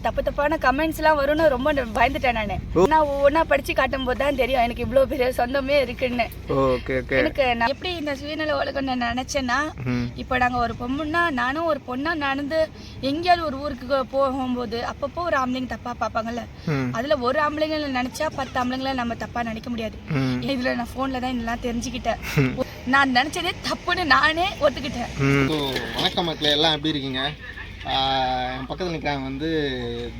தப்பு தப்பான கமெண்ட்ஸ் எல்லாம் வரும்னு ரொம்ப பயந்துட்டேன் நானு. நான் ஒவ்வொன்றா படிச்சு காட்டும் போது தான் தெரியும் எனக்கு இவ்வளவு பெரிய சொந்தமே இருக்குன்னு. ஓகே ஓகே எனக்கு நான் எப்படி இந்த சுயநல உலகம் நான் நினைச்சேன்னா இப்போ நாங்க ஒரு பொண்ணுன்னா நானும் ஒரு பொண்ணா நடந்து எங்கேயாவது ஒரு ஊருக்கு போகும்போது அப்பப்போ ஒரு ஆம்பளைங்க தப்பா பார்ப்பாங்கல்ல. அதுல ஒரு ஆம்பளைங்களை நினைச்சா பத்து ஆம்பளைங்களை நம்ம தப்பா நினைக்க முடியாது. இதுல நான் போன்ல தான் இதெல்லாம் தெரிஞ்சுக்கிட்டேன். நான் நினைச்சதே தப்புன்னு நானே ஒத்துக்கிட்டேன். வணக்கம் மக்களே. எல்லாம் எப்படி இருக்கீங்க? என் பக்கத்தில் நிற்கிறாங்க வந்து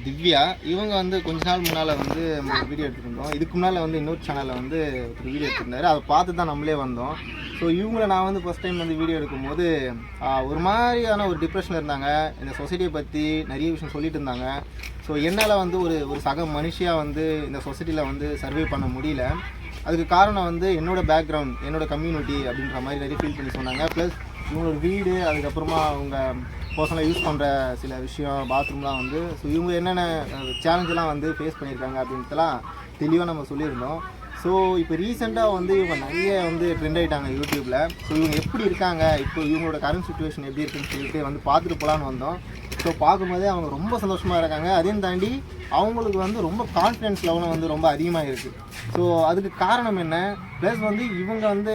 திவ்யா. இவங்க வந்து கொஞ்ச நாள் முன்னால் வந்து நம்ம ஒரு வீடியோ எடுத்துருந்தோம். இதுக்கு முன்னால் வந்து இன்னொரு சேனலில் வந்து ஒரு வீடியோ எடுத்திருந்தாரு. அதை பார்த்து தான் நம்மளே வந்தோம். ஸோ இவங்கள நான் வந்து ஃபஸ்ட் டைம் வந்து வீடியோ எடுக்கும்போது ஒரு மாதிரியான ஒரு டிப்ரெஷன் இருந்தாங்க. இந்த சொசைட்டியை பற்றி நிறைய விஷயம் சொல்லிட்டு இருந்தாங்க. ஸோ என்னால் வந்து ஒரு ஒரு சக மனுஷியாக வந்து இந்த சொசைட்டியில் வந்து சர்வே பண்ண முடியல. அதுக்கு காரணம் வந்து என்னோட பேக்ரவுண்ட் என்னோடய கம்யூனிட்டி அப்படின்ற மாதிரி நிறைய ஃபீல் பண்ணி சொன்னாங்க. ப்ளஸ் இவங்களோட வீடு அதுக்கப்புறமா அவங்க பர்சனலாக யூஸ் பண்ணுற சில விஷயம் பாத்ரூம்லாம் வந்து ஸோ இவங்க என்னென்ன சேலஞ்செலாம் வந்து ஃபேஸ் பண்ணியிருக்காங்க அப்படின்ட்டுலாம் தெளிவாக நம்ம சொல்லியிருந்தோம். ஸோ இப்போ ரீசெண்டாக வந்து இவங்க நிறைய வந்து ட்ரெண்ட் ஆகிட்டாங்க யூடியூப்பில் ஸோ இவங்க எப்படி இருக்காங்க? இப்போ இவங்களோட கரண்ட் சுச்சுவேஷன் எப்படி இருக்குன்னு சொல்லிட்டு வந்து பார்த்துட்டு போகலான்னு வந்தோம். ஸோ பார்க்கும்போதே அவங்க ரொம்ப சந்தோஷமாக இருக்காங்க. அதையும் தாண்டி அவங்களுக்கு வந்து ரொம்ப கான்ஃபிடென்ஸ் லெவலும் வந்து ரொம்ப அதிகமாக இருக்குது ஸோ அதுக்கு காரணம் என்ன? ப்ளஸ் வந்து இவங்க வந்து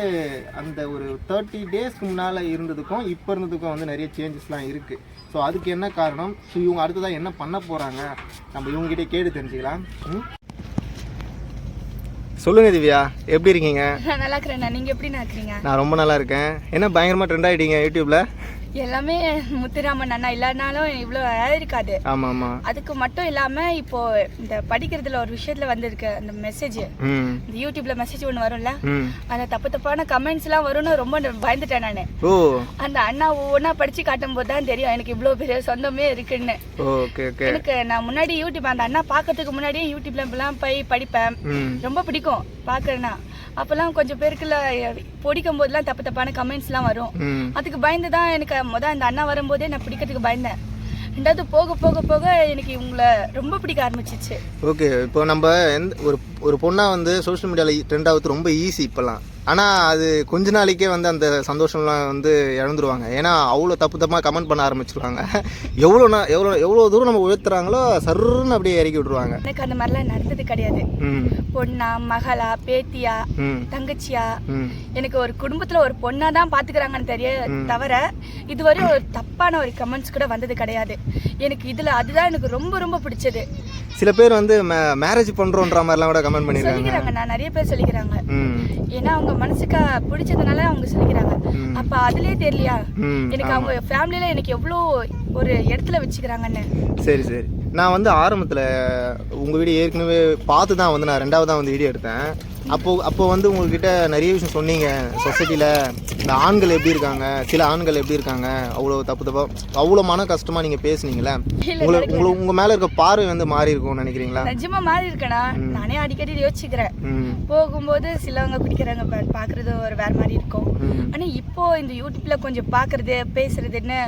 அந்த ஒரு தேர்ட்டி டேஸ்க்கு முன்னால் இருந்ததுக்கும் இப்போ இருந்ததுக்கும் வந்து நிறைய சேஞ்சஸ்லாம் இருக்குது ஸோ அதுக்கு என்ன காரணம்? ஸோ இவங்க அடுத்ததாக என்ன பண்ண போகிறாங்க நம்ம இவங்ககிட்ட கேட்டு தெரிஞ்சுக்கலாம். ம்? சொல்லுங்க திவ்யா எப்படி இருக்கீங்க? நான் நல்லா இருக்கிறேன் நீங்க எப்படி நான் ரொம்ப நல்லா இருக்கேன் என்ன பயங்கரமாக ட்ரெண்ட் ஆகிட்டீங்க யூடியூப்ல? எல்லாமே முத்துராமன் அண்ணா. இல்லைனாலும் இவ்வளோ ஆமாம். அதுக்கு மட்டும் இல்லாம இப்போ இந்த படிக்கிறதுல ஒரு விஷயத்துல வந்திருக்கு அந்த மெசேஜ் இந்த யூடியூப்ல மெசேஜ் ஒன்று வரும்ல. அந்த தப்பு தப்பான கமெண்ட்ஸ் எல்லாம் வரும்னு ரொம்ப பயந்துட்டேன் நானு. அந்த அண்ணா ஒவ்வொன்றா படிச்சு காட்டும் போது தான் தெரியும். எனக்கு இவ்வளோ பெரிய சொந்தமே இருக்குன்னு. எனக்கு நான் முன்னாடி யூடியூப் அந்த அண்ணா பார்க்கறதுக்கு முன்னாடியே யூடியூப்ல இப்பெல்லாம் போய் படிப்பேன். ரொம்ப பிடிக்கும் பார்க்கறேன்னா அப்போல்லாம் கொஞ்சம் பேருக்குல பிடிக்கும் போதெல்லாம் தப்பு தப்பான கமெண்ட்ஸ்லாம் வரும். அதுக்கு பயந்து தான் எனக்கு முத அந்த அண்ணா வரும்போதே நான் பிடிக்கிறதுக்கு பயந்தேன். ரெண்டாவது போக போக போக எனக்கு இவங்களை ரொம்ப பிடிக்க ஆரம்பிச்சிச்சு. ஓகே இப்போ நம்ம எந்த ஒரு ஒரு பொண்ணாக வந்து சோஷியல் மீடியாவில் ட்ரெண்ட் ஆகுது ரொம்ப ஈஸி இப்போல்லாம். ஆனால் அது கொஞ்ச நாளைக்கே வந்து அந்த சந்தோஷம்லாம் வந்து இழந்துருவாங்க. ஏன்னா அவ்வளோ தப்பு தப்பாக கமெண்ட் பண்ண ஆரம்பிச்சிருவாங்க. எவ்வளோ நான் எவ்வளோ எவ்வளோ தூரம் நம்ம உயர்த்துறாங்களோ சர்ன்னு அப்படியே இறக்கி விட்ருவாங்க எனக்கு அந்த மாதிரிலாம் நடந்தது கிடையாது. பொண்ணா மகளா பேத்தியா தங்கச்சியா? எனக்கு ஒரு குடும்பத்துல ஒரு பொண்ணா தான் பாத்துக்கிறாங்கன்னு தெரிய தவிர இதுவரை ஒரு தப்பான ஒரு கமெண்ட்ஸ் கூட வந்தது கிடையாது. எனக்கு இதுல அதுதான் எனக்கு ரொம்ப ரொம்ப பிடிச்சது. சில பேர் வந்து மேரேஜ் பண்ணுறோன்ற மாதிரிலாம் கூட கமெண்ட் பண்ணியிருக்காங்க நான் நிறைய பேர் சொல்லிக்கிறாங்க. ஏன்னா அவங்க மனசுக்கு பிடிச்சதுனால அவங்க சொல்லிக்கிறாங்க. அப்ப அதுலயே தெரியலையா? எனக்கு அவங்க ஃபேமிலியில எனக்கு எவ்வளோ ஒரு இடத்துல வச்சுக்கிறாங்கன்னு. சரி சரி. நான் வந்து ஆரம்பத்தில் உங்கள் வீடியோ ஏற்கனவே பார்த்து தான் வந்து நான் ரெண்டாவதாக வந்து வீடியோ எடுத்தேன். அப்போ அப்போ வந்து உங்ககிட்ட நிறைய விஷயம் சொன்னீங்க. சொசைட்டியில் இந்த ஆண்கள் எப்படி இருக்காங்க? சில ஆண்கள் எப்படி இருக்காங்க? அவ்வளோ தப்பு தப்பாக அவ்வளோ மன கஷ்டமாக நீங்கள் பேசுனீங்களே உங்களை உங்களை உங்கள் மேலே இருக்க பார்வை வந்து மாறி இருக்கும்னு நினைக்கிறீங்களா? நிஜமா மாறி இருக்கேனா நானே அடிக்கடி யோசிச்சுக்கிறேன். ம். போகும்போது சிலவங்க குடிக்கிறாங்க பா- பாக்குறது ஒரு வேற மாதிரி இருக்கும். ம். ஆனா இப்போ இந்த யூடியூப்ல கொஞ்சம் பாக்குறது பேசுறதுன்னு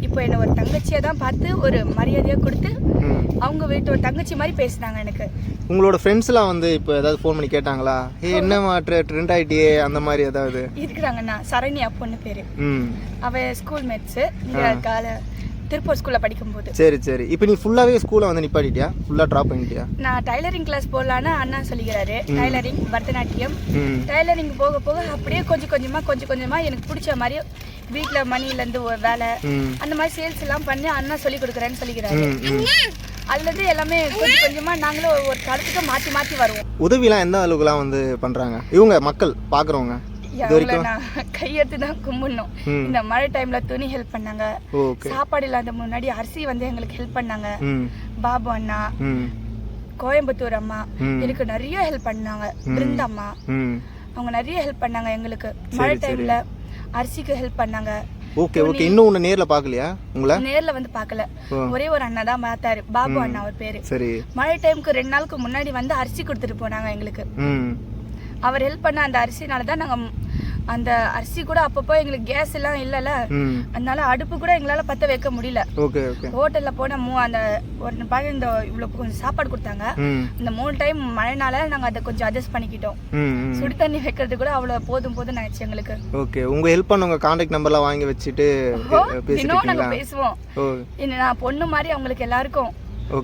இப்போ என்ன ஒரு தங்கச்சியா தான் பார்த்து ஒரு மரியாதையா கொடுத்து அவங்க வீட்டு ஒரு தங்கச்சி மாதிரி பேசுனாங்க எனக்கு. உங்களோட ஃப்ரெண்ட்ஸ்லாம் வந்து இப்போ ஏதாவது ஃபோன் பண்ணி கேட்டாங்களா? ஏ என்னம்மா ட்ரெண்ட் ஆகிட்டியே அந்த மாதிரி ஏதாவது? இருக்கிறாங்கண்ணா சரண்யா பொண்ணு பேரு. ம். அவ ஸ்கூல் மேட்ஸ் கால திருப்பூர் ஸ்கூல்ல படிக்கும்போது. சரி சரி. இப்போ நீ ஃபுல்லாகவே ஸ்கூலை வந்து நிப்பாட்டிட்டியா? ஃபுல்லாக ட்ராப் பண்ணிட்டியா? நான் டைலரிங் கிளாஸ் போடலான்னு அண்ணா சொல்லிக்கிறாரு. டைலரிங் பரதநாட்டியம். டைலரிங் போக போக அப்படியே கொஞ்சம் கொஞ்சமா கொஞ்சம் கொஞ்சமா எனக்கு பிடிச்ச மாதிரி வீட்ல மணில இருந்து ஒரு வேலை அந்த மாதிரி சேல்ஸ் எல்லாம் பண்ணி அண்ணா சொல்லி கொடுக்குறேன்னு சொல்லிக்கிறாரு. ம் ம் அதுல இருந்து எல்லாமே கொஞ்சம் கொஞ்சமா நாங்களும் ஒரு காலத்துக்கு மாத்தி மாத்தி வருவோம். உதவிலாம் எந்த அளவுக்குலாம் வந்து பண்றாங்க? இவங்க மக்கள் நான் கையெடுத்து தான் கும்பிடணும். இந்த மழை டைம்ல துணி ஹெல்ப் பண்ணாங்க. சாப்பாடு இல்லாத முன்னாடி அரிசி வந்து எங்களுக்கு ஹெல்ப் பண்ணாங்க. பாபு அண்ணா கோயம்புத்தூர் அம்மா. எனக்கு நிறைய ஹெல்ப் பண்ணாங்க. பிருந்தம்மா அவங்க நிறைய ஹெல்ப் பண்ணாங்க எங்களுக்கு. மழை டைம்ல அரிசிக்கு ஹெல்ப் பண்ணாங்க. Okay okay. இன்னும் உன்னை நேர்ல பார்க்கலையா? உங்களை? நேர்ல வந்து பார்க்கல. ஓ. ஒரே ஒரு அண்ணா தான் பார்த்தாரு. பாபு அண்ணா அவர் பேரு. சரி. மழை டைமுக்கு ரெண்டு நாளுக்கு முன்னாடி வந்து அரிசி கொடுத்துட்டு போனாங்க எங்களுக்கு. அவர் ஹெல்ப் பண்ண அந்த அரிசினால தான் நாங்க அந்த அரிசி கூட அப்பப்போ எங்களுக்கு கேஸ் எல்லாம் இல்லைல்ல. அதனால அடுப்பு கூட எங்களால பத்த வைக்க முடியல. ஹோட்டல்ல போன மூ அந்த ஒரு பழைய இந்த இவ்வளவு கொஞ்சம் சாப்பாடு கொடுத்தாங்க. இந்த மூணு டைம் மழைனால நாங்க அதை கொஞ்சம் அட்ஜஸ்ட் பண்ணிக்கிட்டோம். சுடு தண்ணி வைக்கிறது கூட அவ்வளவு போதும் போதும் ஆயிடுச்சு எங்களுக்கு. ஓகே உங்க ஹெல்ப் பண்ணவங்க காண்டாக்ட் நம்பர்லாம் வாங்கி வச்சுட்டு இன்னும் நாங்க பேசுவோம். நான் பொண்ணு மாதிரி அவங்களுக்கு எல்லாருக்கும்.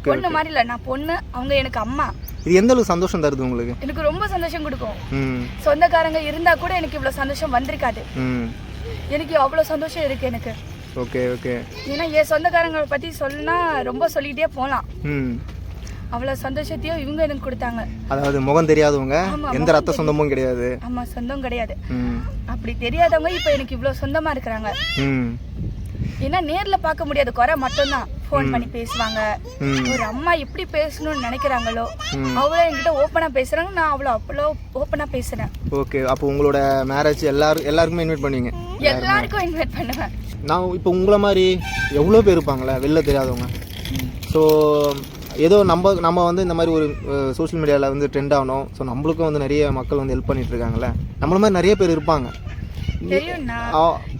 பொண்ணு மாதிரி இல்ல நான் பொண்ணு அவங்க எனக்கு அம்மா. இது எந்த அளவுக்கு சந்தோஷம் தருது உங்களுக்கு? எனக்கு ரொம்ப சந்தோஷம் கொடுக்கும். ம். சொந்தக்காரங்க இருந்தா கூட எனக்கு இவ்வளவு சந்தோஷம் வந்திருக்காது. ம். எனக்கு அவ்வளவு சந்தோஷம் இருக்கு எனக்கு. Okay okay. ஏன்னா என் சொந்தக்காரங்களை பத்தி சொன்னா ரொம்ப சொல்லிட்டே போலாம். ம். அவ்வளவு சந்தோஷத்தையும் இவங்க எனக்கு கொடுத்தாங்க. அதாவது முகம் தெரியாதவங்க எந்த ரத்த சொந்தமும் கிடையாது. ஆமா சொந்தம் கிடையாது. ம். அப்படி தெரியாதவங்க இப்ப எனக்கு இவ்வளவு சொந்தமா இருக்கிறாங்க. ம். ஏன்னா நேர்ல பார்க்க முடியாது. குறை மட்டும்தான். ஃபோன் பண்ணி பேசுவாங்க. ஒரு அம்மா எப்படி பேசணும்னு நினைக்கிறாங்களோ. அவ்வளோ என்கிட்ட ஓப்பனா பேசுறாங்க. நான் அவ்வளோ அவ்வளோ ஓப்பனா பேசுறேன். ஓகே அப்போ உங்களோட மேரேஜ் எல்லாரும் எல்லாருக்குமே இன்வைட் பண்ணுவீங்க? எல்லாருக்கும் இன்வைட் பண்ணுவேன். நான் இப்போ உங்களை மாதிரி எவ்வளோ பேர் இருப்பாங்களே வெளில தெரியாதவங்க. ஸோ ஏதோ நம்ம நம்ம வந்து இந்த மாதிரி ஒரு சோஷியல் மீடியாவில் வந்து ட்ரெண்ட் ஆகணும். ஸோ நம்மளுக்கும் வந்து நிறைய மக்கள் வந்து ஹெல்ப் பண்ணிட்டு இருக்காங்கல்ல? நம்மள மாதிரி நிறைய பேர் இருப்பாங்க. தெரியும்ண்ணா.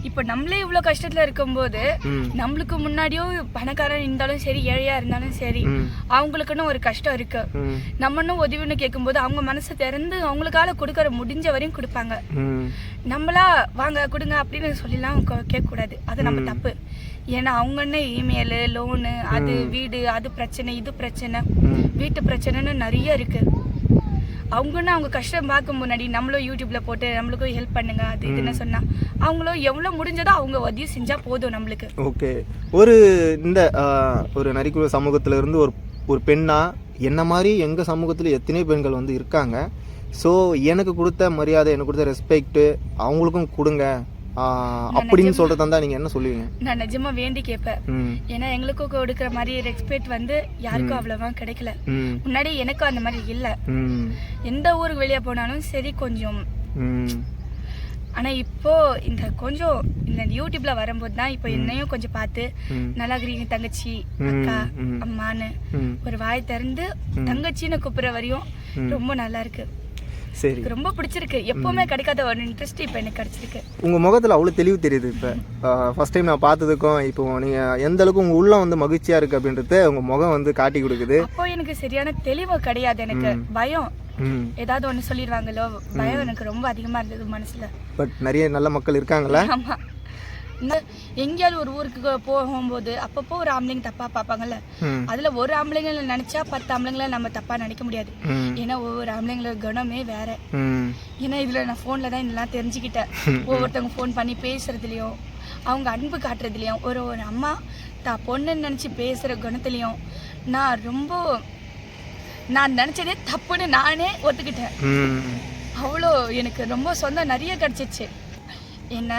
இப்போ நம்மளே இவ்வளோ கஷ்டத்துல இருக்கும்போது நம்மளுக்கு முன்னாடியும் பணக்காரன் இருந்தாலும் சரி ஏழையா இருந்தாலும் சரி அவங்களுக்குன்னு ஒரு கஷ்டம் இருக்கு. நம்மனும் உதவின்னு கேட்கும்போது அவங்க மனசை திறந்து அவங்களுக்கால கொடுக்கற முடிஞ்ச வரையும் கொடுப்பாங்க. நம்மளா வாங்க கொடுங்க அப்படின்னு சொல்லிலாம் கேட்க கூடாது அது நம்ம தப்பு. ஏன்னா அவங்கன்னு இமெயில் லோனு அது வீடு அது பிரச்சனை இது பிரச்சனை. வீட்டு பிரச்சனைன்னு நிறைய இருக்கு. அவங்கன்னு அவங்க கஷ்டம் பார்க்க முன்னாடி நம்மளும் யூடியூப்ல போட்டு நம்மளுக்கும் ஹெல்ப் பண்ணுங்க அது இதுன்னு சொன்னா அவங்களும் எவ்வளவு முடிஞ்சதோ அவங்க உதவி செஞ்சா போதும் நம்மளுக்கு. ஓகே. ஒரு இந்த ஒரு நரிக்குற சமூகத்துல இருந்து ஒரு ஒரு பெண்ணா என்ன மாதிரி எங்கள் சமூகத்தில் எத்தனையோ பெண்கள் வந்து இருக்காங்க. ஸோ எனக்கு கொடுத்த மரியாதை எனக்கு கொடுத்த ரெஸ்பெக்ட்டு அவங்களுக்கும் கொடுங்க. அப்படின்னு சொல்கிறதா இருந்தால் நீங்கள் என்ன சொல்லுவீங்க? நான் நிஜமா வேண்டி கேட்பேன் ஏன்னா எங்களுக்கும் கொடுக்குற மாதிரி ரெஸ்பெக்ட் வந்து யாருக்கும் அவ்வளவா கிடைக்கல. முன்னாடி எனக்கும் அந்த மாதிரி இல்ல. எந்த ஊருக்கு வெளியே போனாலும் சரி கொஞ்சம். ஆனா இப்போ இந்த கொஞ்சம் இந்த யூடியூப்ல வரும்போது தான் இப்போ என்னையும் கொஞ்சம் பார்த்து. நல்லா இருக்கிறீங்க தங்கச்சி அக்கா. அம்மான்னு ஒரு வாய் திறந்து தங்கச்சின்னு கூப்பிடுற வரையும் ரொம்ப நல்லா இருக்கு. சரி. ரொம்ப பிடிச்சிருக்கு. எப்பவுமே கிடைக்காத ஒரு இன்ட்ரெஸ்ட் இப்போ எனக்கு கிடைச்சிருக்கு. உங்கள் முகத்தில் அவ்வளோ தெளிவு தெரியுது இப்போ. ஃபஸ்ட் டைம் நான் பார்த்ததுக்கும் இப்போ நீங்கள் எந்த அளவுக்கு உங்கள் உள்ளம் வந்து மகிழ்ச்சியாக இருக்குது அப்படின்றது உங்கள் முகம் வந்து காட்டி கொடுக்குது. அப்போ எனக்கு சரியான தெளிவு கிடையாது எனக்கு. பயம். ஏதாவது ஒண்ணு சொல்லிடுவாங்களோ பயம் எனக்கு ரொம்ப அதிகமா இருந்தது மனசுல. பட் நிறைய நல்ல மக்கள் இருக்காங்களா? ஆமா. எங்கேயாவது ஒரு ஊருக்கு போகும்போது அப்பப்போ ஒரு ஆம்பளைங்க தப்பா பார்ப்பாங்கல்ல? அதுல ஒரு ஆம்பளைங்களை நினைச்சா பத்து ஆம்பளைங்களை நம்ம தப்பா நினைக்க முடியாது. ஏன்னா ஒவ்வொரு ஆம்பளைங்களோட குணமே வேற. ஏன்னா இதுல நான் ஃபோன்ல தான் இதெல்லாம் தெரிஞ்சுக்கிட்டேன். ஒவ்வொருத்தவங்க ஃபோன் பண்ணி பேசுறதுலயும் அவங்க அன்பு காட்டுறதுலயும் ஒரு ஒரு அம்மா தான் பொண்ணுன்னு நினைச்சு பேசுற குணத்துலயும் நான் ரொம்ப நான் நினைச்சதே தப்புன்னு நானே ஒத்துக்கிட்டேன். அவ்வளோ எனக்கு ரொம்ப சொந்தம் நிறைய கிடச்சிச்சு. என்ன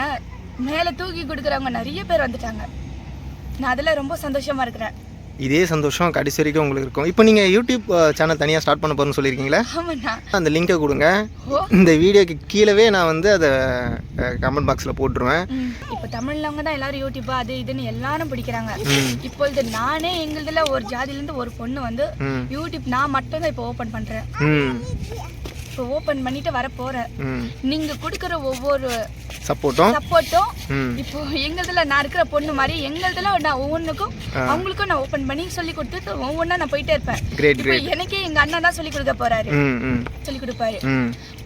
மேலே தூக்கி கொடுக்குறவங்க நிறைய பேர் வந்துட்டாங்க. நான் அதில் ரொம்ப சந்தோஷமா இருக்கிறேன். இதே சந்தோஷம் கடைசி வரைக்கும் உங்களுக்கு இருக்கும். இப்போ நீங்கள் யூடியூப் சேனல் தனியாக ஸ்டார்ட் பண்ண போகிறேன்னு சொல்லியிருக்கீங்களா? அந்த லிங்கை கொடுங்க. இந்த வீடியோக்கு கீழவே நான் வந்து அதை கமெண்ட் பாக்ஸில் போட்டுருவேன். இப்போ தமிழ்லவங்க தான் எல்லாரும் யூடியூப் அது இதுன்னு எல்லாரும் பிடிக்கிறாங்க. இப்பொழுது நானே எங்களுதுல ஒரு ஜாதியிலேருந்து ஒரு பொண்ணு வந்து யூடியூப் நான் மட்டும் தான் இப்போ ஓப்பன் பண்றேன். ம். இப்போ ஓப்பன் பண்ணிட்டு வர போறேன் ம். நீங்க கொடுக்குற ஒவ்வொரு சப்போர்ட்டும் சப்போர்ட்டும் இப்போ எங்களுதுல நான் இருக்கிற பொண்ணு மாதிரி எங்களுதுல நான் ஒவ்வொன்றுக்கும் அவங்களுக்கும் நான் ஓப்பன் பண்ணி சொல்லி கொடுத்துட்டு ஒவ்வொன்றா நான் போயிட்டே இருப்பேன். கிரேட் இப்போ எனக்கே எங்க அண்ணன் தான் சொல்லி கொடுக்க போறாரு. சொல்லி கொடுப்பாரு.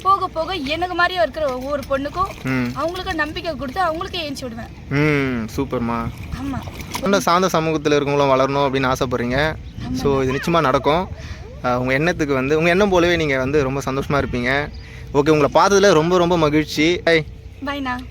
போக போக எனக்கு மாதிரியே இருக்கிற ஒவ்வொரு பொண்ணுக்கும் ம். அவங்களுக்கும் நம்பிக்கை கொடுத்து அவங்களுக்கே ஏஞ்சி விடுவேன். ம் சூப்பர்மா. ஆமா. இந்த சார்ந்த சமூகத்தில் இருக்கவங்களும் வளரணும் அப்படின்னு ஆசைப்பட்றீங்க. ஸோ இது நிச்சயமாக நடக்கும். உங்கள் எண்ணத்துக்கு வந்து உங்கள் எண்ணம் போலவே நீங்கள் வந்து ரொம்ப சந்தோஷமாக இருப்பீங்க. ஓகே உங்களை பார்த்ததுல ரொம்ப ரொம்ப மகிழ்ச்சி. ஐ Bye now.